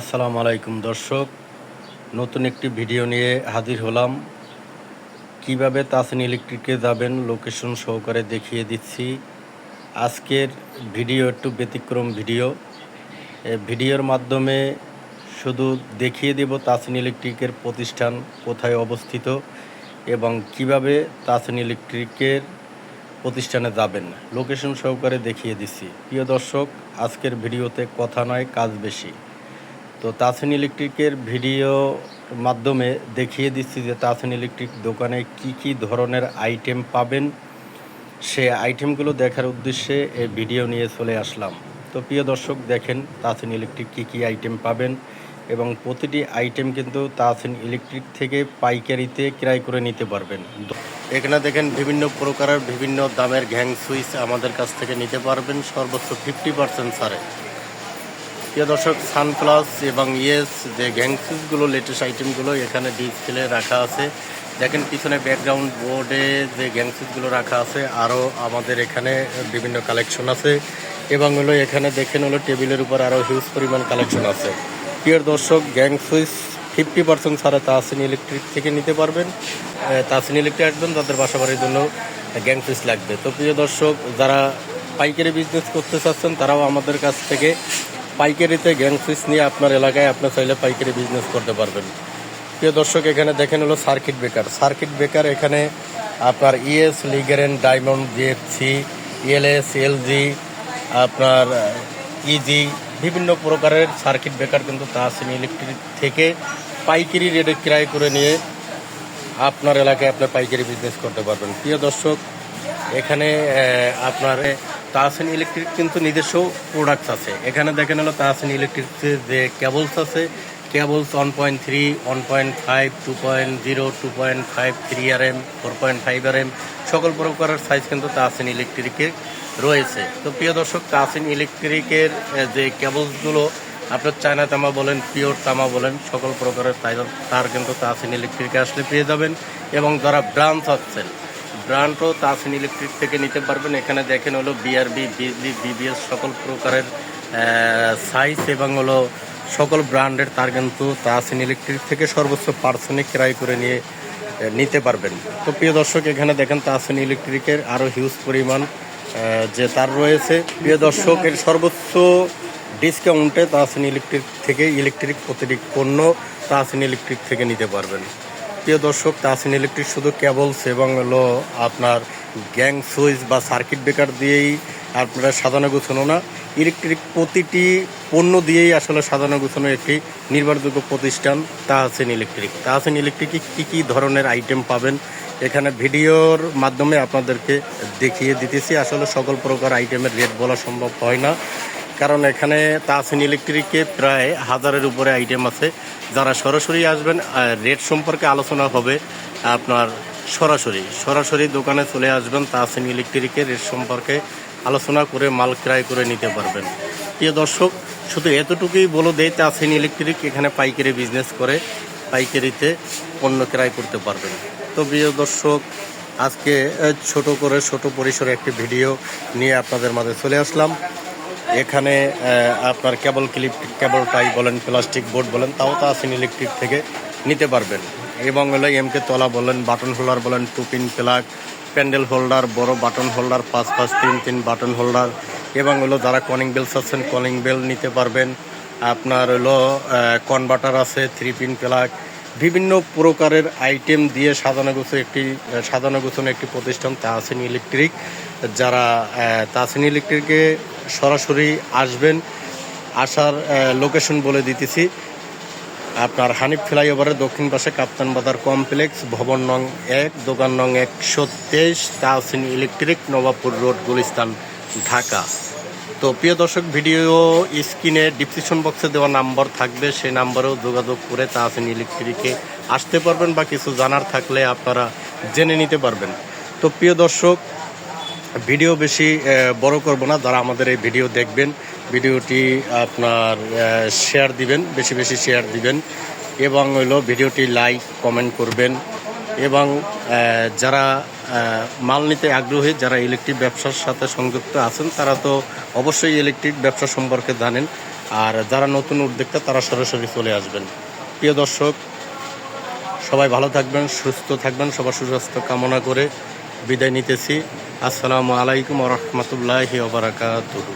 আসসালামু আলাইকুম দর্শক, নতুন একটি ভিডিও নিয়ে হাজির হলাম। কীভাবে তাসিন ইলেকট্রিকে যাবেন লোকেশন সহকারে দেখিয়ে দিচ্ছি। আজকের ভিডিও একটু ব্যতিক্রম ভিডিও। ভিডিওর মাধ্যমে শুধু দেখিয়ে দেব তাসিন ইলেকট্রিকের প্রতিষ্ঠান কোথায় অবস্থিত এবং কীভাবে তাসিন ইলেকট্রিকের প্রতিষ্ঠানে যাবেন। লোকেশন সহকারে দেখিয়ে দিচ্ছি। প্রিয় দর্শক, আজকের ভিডিওতে কথা নয়, কাজ বেশি। তো তাসিন ইলেকট্রিকের ভিডিও মাধ্যমে দেখিয়ে দিচ্ছি যে তাসিন ইলেকট্রিক দোকানে কি কি ধরনের আইটেম পাবেন। সে আইটেমগুলো দেখার উদ্দেশ্যে এই ভিডিও নিয়ে চলে আসলাম। তো প্রিয় দর্শক, দেখেন তাসিন ইলেকট্রিক কি কি আইটেম পাবেন এবং প্রতিটি আইটেম কিন্তু তাসিন ইলেকট্রিক থেকে পাইকারিতে ক্রয় করে নিতে পারবেন। এখানে দেখেন বিভিন্ন প্রকারের বিভিন্ন দামের ঘ্যাং সুইচ আমাদের কাছ থেকে নিতে পারবেন। সর্বোচ্চ ফিফটি পার্সেন্ট ছাড়ে। প্রিয় দর্শক সানপ্লাস এবং ইয়েস যে গ্যাংসুসগুলো লেটেস্ট আইটেমগুলো এখানে ডিসপ্লে রাখা আছে। দেখেন পিছনে ব্যাকগ্রাউন্ড বোর্ডে যে গ্যাংসুসগুলো রাখা আছে আরও আমাদের এখানে বিভিন্ন কালেকশন আছে। এবং হলো এখানে দেখেন হলো টেবিলের উপর আরও হিউজ পরিমাণ কালেকশন আছে। প্রিয় দর্শক গ্যাং সুইচ ফিফটি পার্সেন্ট ছাড়া তাসিন ইলেকট্রিক থেকে নিতে পারবেন। আহ, তাসিন ইলেকট্রিক আসবেন তাদের বাসাবাড়ির জন্য গ্যাং সুইচ লাগবে। তো প্রিয় দর্শক যারা পাইকারি বিজনেস করতে চাচ্ছেন তারাও আমাদের কাছ থেকে পাইকারিতে গ্যাং সুইচ নিয়ে আপনার এলাকায় আপনার চাইলে পাইকারি বিজনেস করতে পারবেন। প্রিয় দর্শক, এখানে দেখেন হলো সার্কিট ব্রেকার সার্কিট ব্রেকার এখানে আপনার E ইএস লিগারেন ডায়মন্ড জিএফসি ইএলএস এলজি আপনার ইজি বিভিন্ন প্রকারের সার্কিট ব্রেকার কিন্তু তাহসিন ইলেকট্রিক থেকে পাইকারি রেটে ক্রয় করে নিয়ে আপনার এলাকায় আপনার পাইকারি বিজনেস করতে পারবেন। প্রিয় দর্শক, এখানে আপনার তাহসিন ইলেকট্রিক কিন্তু নিজস্ব প্রোডাক্টস আছে। এখানে দেখেন হলো তাহসিন ইলেকট্রিকের যে কেবলস আছে cables one point three one point five two point zero two point five three R M four point five R M সকল প্রকারের সাইজ কিন্তু তাহসিন ইলেকট্রিকের রয়েছে। তো প্রিয় দর্শক, তাহসিন ইলেকট্রিকের যে কেবলসগুলো আপনার চায়না তামা বলেন, পিওর তামা বলেন, সকল প্রকারের তার কিন্তু তাহসিন ইলেকট্রিকে আসলে পেয়ে যাবেন। এবং যারা ব্রাঞ্চ আছেন ব্র্যান্ডও তাসিন ইলেকট্রিক থেকে নিতে পারবেন। এখানে দেখেন হলো বিআরবি বিজলি বিবিএস সকল প্রকারের সাইজ এবং হলো সকল ব্র্যান্ডের তার কিন্তু তাসিন ইলেকট্রিক থেকে সর্বোচ্চ পার্সেন্টে ক্রয় করে নিয়ে নিতে পারবেন। তো প্রিয় দর্শক, এখানে দেখেন তাসিন ইলেকট্রিকের আরও হিউজ পরিমাণ যে তার রয়েছে। প্রিয় দর্শকের সর্বোচ্চ ডিসকাউন্টে তাসিন ইলেকট্রিক থেকে ইলেকট্রিক প্রতিটি পণ্য তাসিন ইলেকট্রিক থেকে নিতে পারবেন। প্রিয় দর্শক তাসিন ইলেকট্রিক শুধু কেবলস এবং হলো আপনার গ্যাং সুইচ বা সার্কিট ব্রেকার দিয়েই আপনারা সাজানো গুছানো না। ইলেকট্রিক প্রতিটি পণ্য দিয়েই আসলে সাজানো গুছানো একটি নির্ভরযোগ্য প্রতিষ্ঠান তাহসিন ইলেকট্রিক। তাহসিন ইলেকট্রিকে কী কী ধরনের আইটেম পাবেন এখানে ভিডিওর মাধ্যমে আপনাদেরকে দেখিয়ে দিতেছি। আসলে সকল প্রকার আইটেমের রেট বলা সম্ভব হয় না। কারণ এখানে তাসিন ইলেকট্রিকে প্রায় হাজারের উপরে আইটেম আছে। যারা সরাসরি আসবেন রেট সম্পর্কে আলোচনা হবে আপনার সরাসরি। সরাসরি দোকানে চলে আসবেন তাসিন ইলেকট্রিকের রেট সম্পর্কে আলোচনা করে মাল ক্রয় করে নিতে পারবেন। প্রিয় দর্শক, শুধু এতটুকুই বলে দেয় তাসিন ইলেকট্রিক এখানে পাইকারি বিজনেস করে পাইকারিতে পণ্য ক্রয় করতে পারবেন। তো প্রিয় দর্শক, আজকে ছোট করে ছোট পরিসরে একটি ভিডিও নিয়ে আপনাদের মাঝে চলে আসলাম। এখানে আপনার কেবল ক্লিপ, কেবল টাই বলেন, প্লাস্টিক বোর্ড বলেন, তাও তো আসেন ইলেকট্রিক থেকে নিতে পারবেন। এবং হলো এমকে তলা বলেন, বাটন হোল্ডার বলেন, two pin plug, pendant holder, বড় বাটন হোল্ডার, পাঁচ পাঁচ, তিন তিন বাটন হোল্ডার। এবং হলো যারা কলিং বেলস আছেন কলিং বেল নিতে পারবেন। আপনার হলো কনভার্টার আছে থ্রি পিন প্লাগ বিভিন্ন প্রকারের আইটেম দিয়ে সাজানো গোছানো একটি সাজানো গোছানো একটি প্রতিষ্ঠান তাহসিন ইলেকট্রিক, যারা তাহসিন ইলেকট্রিকে সরাসরি আসবেন, আসার লোকেশন বলে দিতেছি। আপনার হানিফ ফ্লাইওভারের দক্ষিণ পাশে কাপ্তান বাজার কমপ্লেক্স, ভবন নং এক, দোকান নং একশো তেইশ, তাহসিন ইলেকট্রিক, নবাবপুর রোড, গুলিস্তান, ঢাকা। তো প্রিয় দর্শক, ভিডিও স্ক্রিনে ডিসক্রিপশন বক্সে দেওয়া নাম্বার থাকবে। সেই নাম্বারেও যোগাযোগ করে তাহসিন ইলেকট্রিকে আসতে পারবেন বা কিছু জানার থাকলে আপনারা জেনে নিতে পারবেন। তো প্রিয় দর্শক, ভিডিও বেশি বড় করব না। যারা আমাদের এই ভিডিও দেখবেন, ভিডিওটি আপনার শেয়ার দিবেন, বেশি বেশি শেয়ার দিবেন এবং হইল ভিডিওটি লাইক কমেন্ট করবেন। এবং যারা মাল নিতে আগ্রহী, যারা ইলেকট্রিক ব্যবসার সাথে সংযুক্ত আছেন, তারা তো অবশ্যই ইলেকট্রিক ব্যবসা সম্পর্কে জানেন। আর যারা নতুন উদ্যোক্তা, তারা সরাসরি চলে আসবেন। প্রিয় দর্শক, সবাই ভালো থাকবেন, সুস্থ থাকবেন, সবার সুস্বাস্থ্য কামনা করে বিদায় নিতেছি। আসসালামু আলাইকুম রহমতুল্লাহি ওবরাকাতুহু